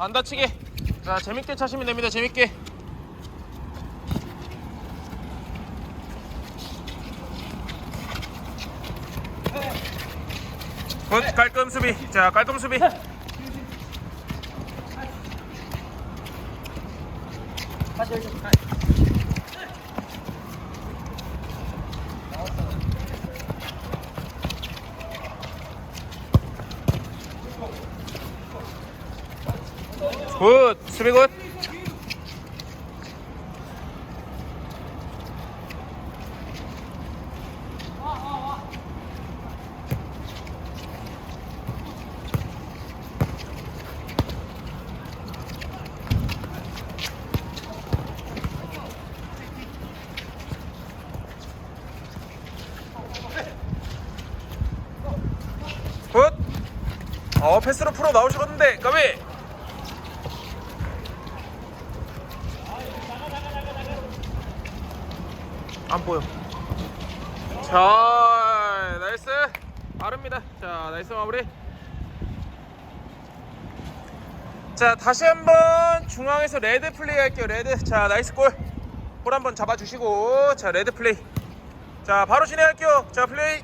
안 다치게. 자, 재밌게 차시면 됩니다. 재밌게. 굿, 깔끔 수비. 자, 깔끔 수비. 굿, 수비 굿. 굿. 어, 패스로 풀어 나오시거든데, 까비. 안 보여. 자, 나이스. 빠릅니다. 자, 나이스 마무리. 자, 다시 한번 중앙에서 레드 플레이 할게요. 레드. 자, 나이스 골. 골 한번 잡아주시고, 자, 레드 플레이. 자, 바로 진행할게요. 자, 플레이.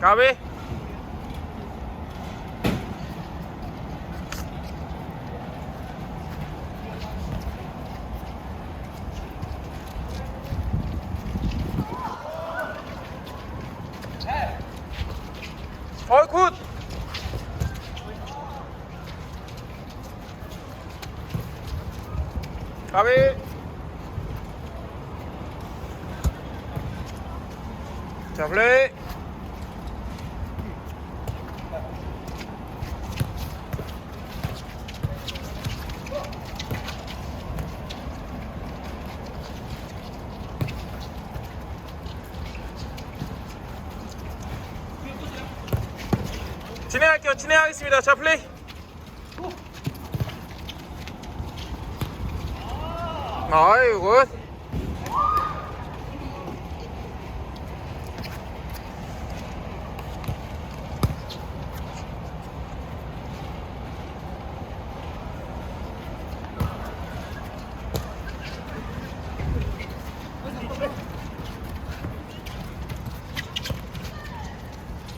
까비. 어이 굿. 까비. 자 플레이. 진행할게요. 진행하겠습니다. 자, 플레이. 아이고.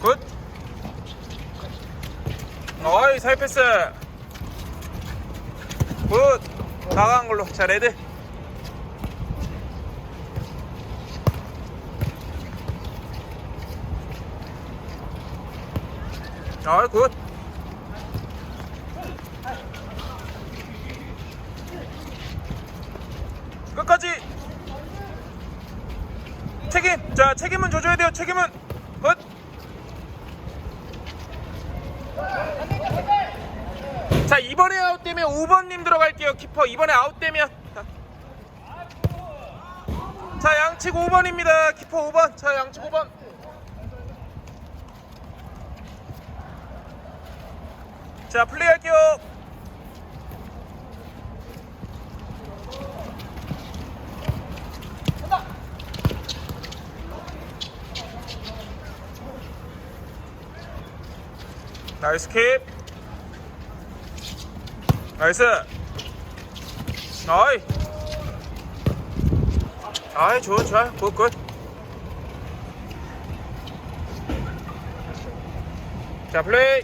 굿. 어이 사이 패스. 굿. 나간 걸로. 자 레드. 어이 굿. 끝까지. 책임. 자 책임은 져줘야 돼요. 책임은. 굿 자 아웃되면 5번님 들어갈게요. 키퍼 이번에 아웃되면 자, 자 양측 5번입니다. 키퍼 5번. 자 양측 5번. 자 플레이 할게요. 나이스 킵 나이스. 아이. 아이 좋아 좋아 굿굿. 자 플레이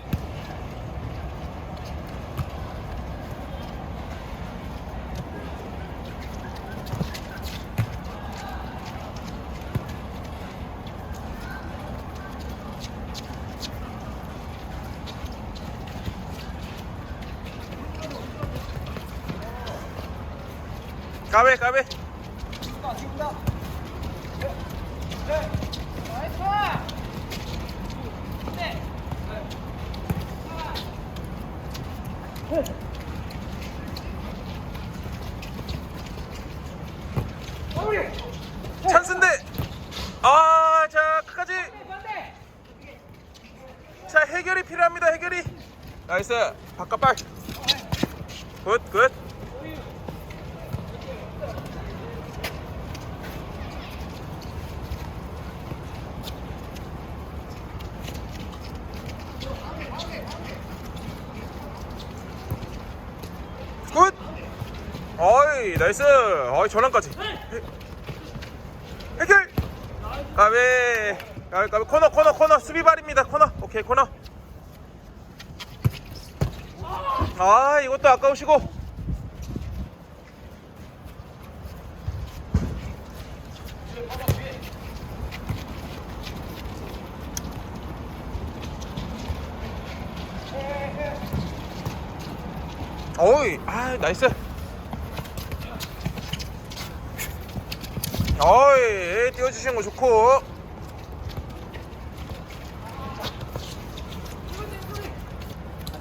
까베 까베 찬스인데 아자 끝까지. 자 해결이 필요합니다 해결이. 나이스 바깥발. 굿굿 굿 어이 나이스. 어이 전환까지. 해- 해결! 까비 까비 까비 코너 코너 코너. 수비발입니다 코너. 오케이 코너. 아 이것도 아까우시고. 어이 아 나이스 어이 띄워주시는 거 좋고.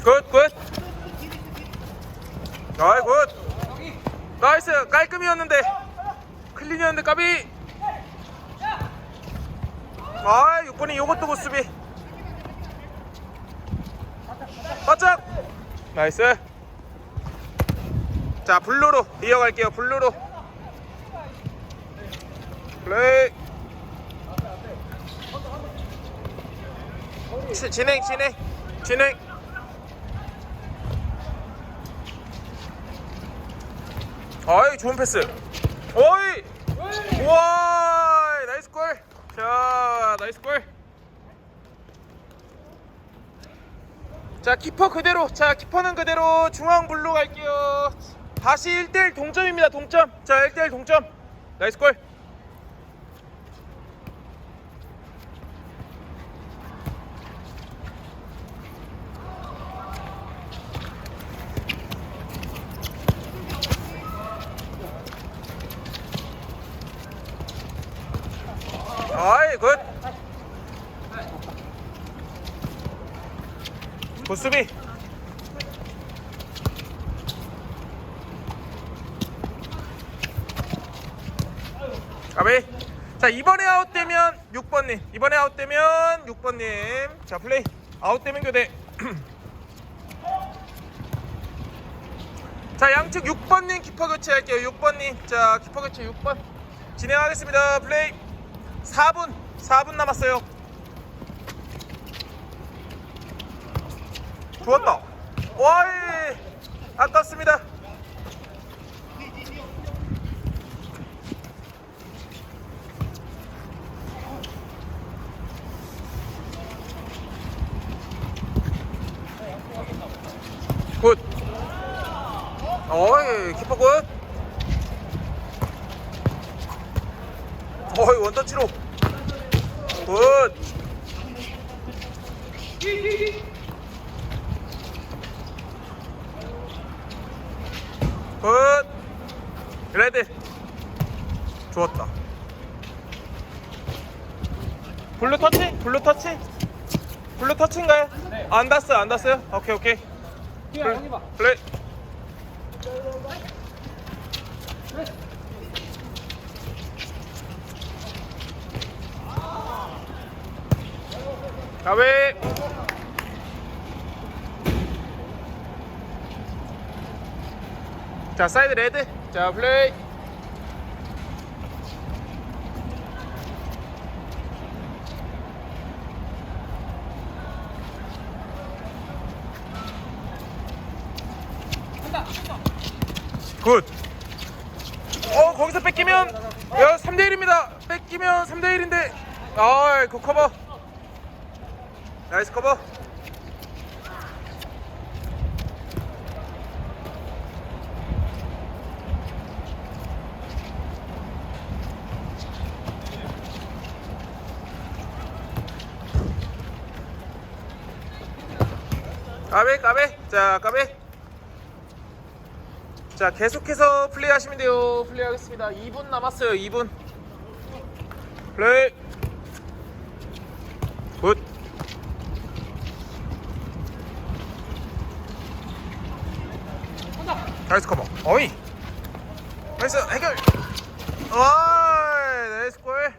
굿굿. 아이 굿. 나이스. 깔끔이었는데. 클린이었는데 까비. 아 6번이 요것도 못 수비. 바짝. 나이스. 자 블루로 이어갈게요 블루로 플레이. 치- 진행 진행 진행. 아이 좋은 패스. 어이! 우와 나이스 골자 나이스 골자 키퍼 그대로 자 키퍼는 그대로 중앙 블루 갈게요. 다시 1대1 동점입니다 동점. 자 1대1 동점. 나이스 골 아이 굿 굿 수비 까비 자 이번에 아웃되면 6번님. 이번에 아웃되면 6번님. 자 플레이. 아웃되면 교대. 자 양측 6번님 키퍼 교체할게요. 6번님. 자 키퍼 교체 6번. 진행하겠습니다. 플레이. 4분. 4분 남았어요 좋았다. 와이 아깝습니다. 굿. 어이 키퍼 굿. 어이 원터치로. 굿 굿. 레드. 좋았다. 블루 터치? 블루 터치? 블루 터치인가요? 안 닿았어요, 안 닿았어요? 오케이, 오케이. 플레이. 플레이. 가위. 자 사이드 레드 자 플레이 굿. 어 거기서 뺏기면 야 3대 1입니다. 뺏기면 3대 1인데 아 그 커버. 나이스 커버. 까베 까베. 자 까베. 자 계속해서 플레이 하시면 돼요. 플레이 하겠습니다. 2분 남았어요 2분. 플레이. 굿. 나이스 커버 어이. 나이스 해결. 와 나이스 골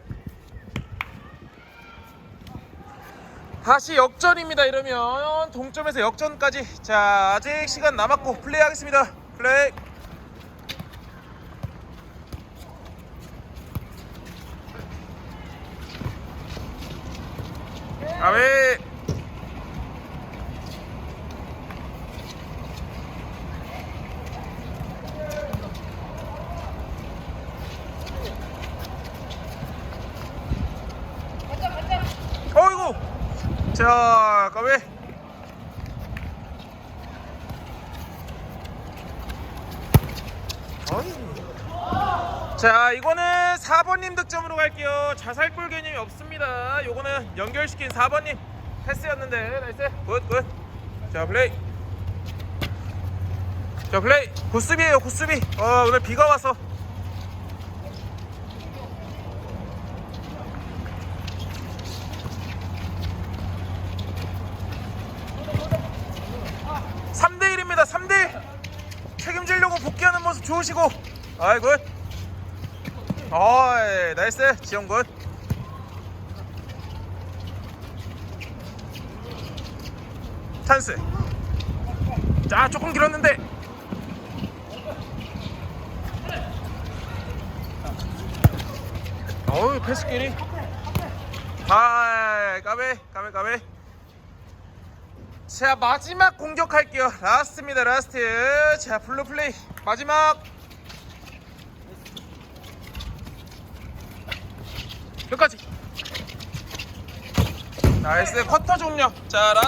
다시 역전입니다. 이러면 동점에서 역전까지. 자 아직 시간 남았고 플레이 하겠습니다. 플레이. 아웨 어이구 자 까비. 자 이거는 4번님 득점으로 갈게요. 자살골 개념이 없습니다. 요거는 연결시킨 4번님 패스였는데 나이스. 굿 굿 자 플레이. 자 플레이. 굿수비에요 굿수비. 어 오늘 비가 와서 삼대 1입니다 3대 책임지려고 좋으시고. 아이 굿. 어이 나이스. 지영 굿. 찬스. 자 조금 길었는데. 어우 패스끼리. 아 까베 까베 까베 자 마지막 공격할게요. 라스트입니다 라스트. 자 블루 플레이. 마지막. 끝까지. 나이스. 커터 종료. 자 라스트